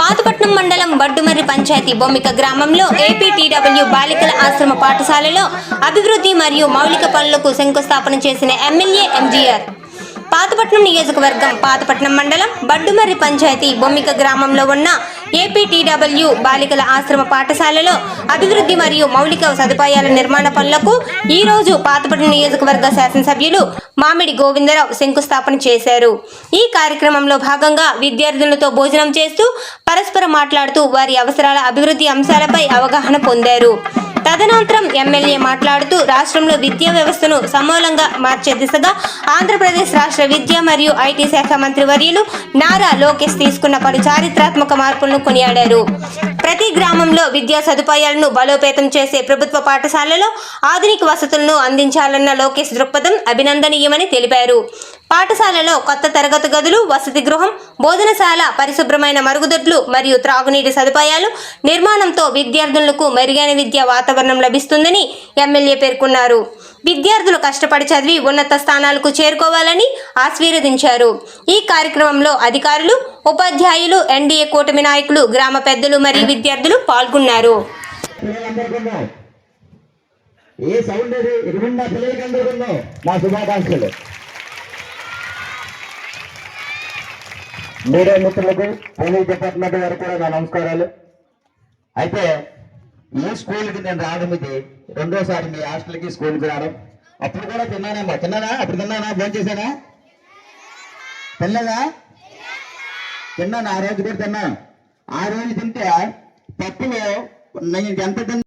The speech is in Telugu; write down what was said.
పాతపట్నం మండలం బడ్డుమర్రి పంచాయతీ బొమ్మిక గ్రామంలో ఏపీటీడబ్ల్యూ బాలికల ఆశ్రమ పాఠశాలలో అభివృద్ధి మరియు మౌలిక పనులకు శంకుస్థాపన చేసిన ఎమ్మెల్యే ఎంజీఆర్. పాతపట్నం నియోజకవర్గం పాతపట్నం మండలం బడ్డుమర్రి పంచాయతీ బొమ్మిక గ్రామంలో ఉన్న ఏపీటీడబ్ల్యూ బాలికల ఆశ్రమ పాఠశాలలో అభివృద్ధి మరియు మౌలిక సదుపాయాల నిర్మాణ పనులకు ఈ రోజు పాతపట్నం నియోజకవర్గ శాసనసభ్యులు మామిడి గోవిందరావు శంకుస్థాపన చేశారు. ఈ కార్యక్రమంలో భాగంగా విద్యార్థులతో భోజనం చేస్తూ పరస్పరం మాట్లాడుతూ వారి అవసరాల అభివృద్ధి అంశాలపై అవగాహన పొందారు. తదనంతరం ఎమ్మెల్యే మాట్లాడుతూ రాష్ట్రంలో విద్యా వ్యవస్థను సమూలంగా మార్చే దిశగా ఆంధ్రప్రదేశ్ రాష్ట్ర విద్య మరియు ఐటీ శాఖ మంత్రి వర్యులు నారా లోకేష్ తీసుకున్న పలు చారిత్రాత్మక మార్పులను కొనియాడారు. ప్రతి గ్రామంలో విద్యా సదుపాయాలను బలోపేతం చేసే ప్రభుత్వ పాఠశాలలో ఆధునిక వసతులను అందించాలన్న లోకేష్ దృక్పథం అభినందనీయమని తెలిపారు. పాఠశాలలో కొత్త తరగతి గదులు వసతి గృహం భోజనశాల పరిశుభ్రమైన మరుగుదొడ్లు మరియు త్రాగునీటి సదుపాయాలు నిర్మాణంతో విద్యార్థులకు మెరుగైన విద్యా వాతావరణం లభిస్తుందని ఎమ్మెల్యే పేర్కొన్నారు. విద్యార్థులు కష్టపడి చదివి ఉన్నత స్థానాలకు చేరుకోవాలని ఆశీర్వదించారు. ఈ కార్యక్రమంలో అధికారులు ఉపాధ్యాయులు ఎన్డీఏ కూటమి నాయకులు గ్రామ పెద్దలు మరియు విద్యార్థులు పాల్గొన్నారు. ఏ సౌండ్ అది ఎదురుండా పిల్లలకి అందరికీ నా శుభాకాంక్షలు. మీడియా మిత్రులకు పోలీస్ డిపార్ట్మెంట్ వారికి కూడా నా నమస్కారాలు. అయితే ఈ స్కూల్కి నేను రావడం ఇది రెండోసారి మీ హాస్టల్కి స్కూల్కి రావడం. అప్పుడు కూడా తిన్నానమ్మా తిన్నానా? అప్పుడు తిన్నానా? ఫోన్ చేశానా? తిన్నదా తిన్నాను. ఆ రోజు కూడా తిన్నాను. ఆ రోజు తింటే పప్పులో నేను ఎంత తిన్నా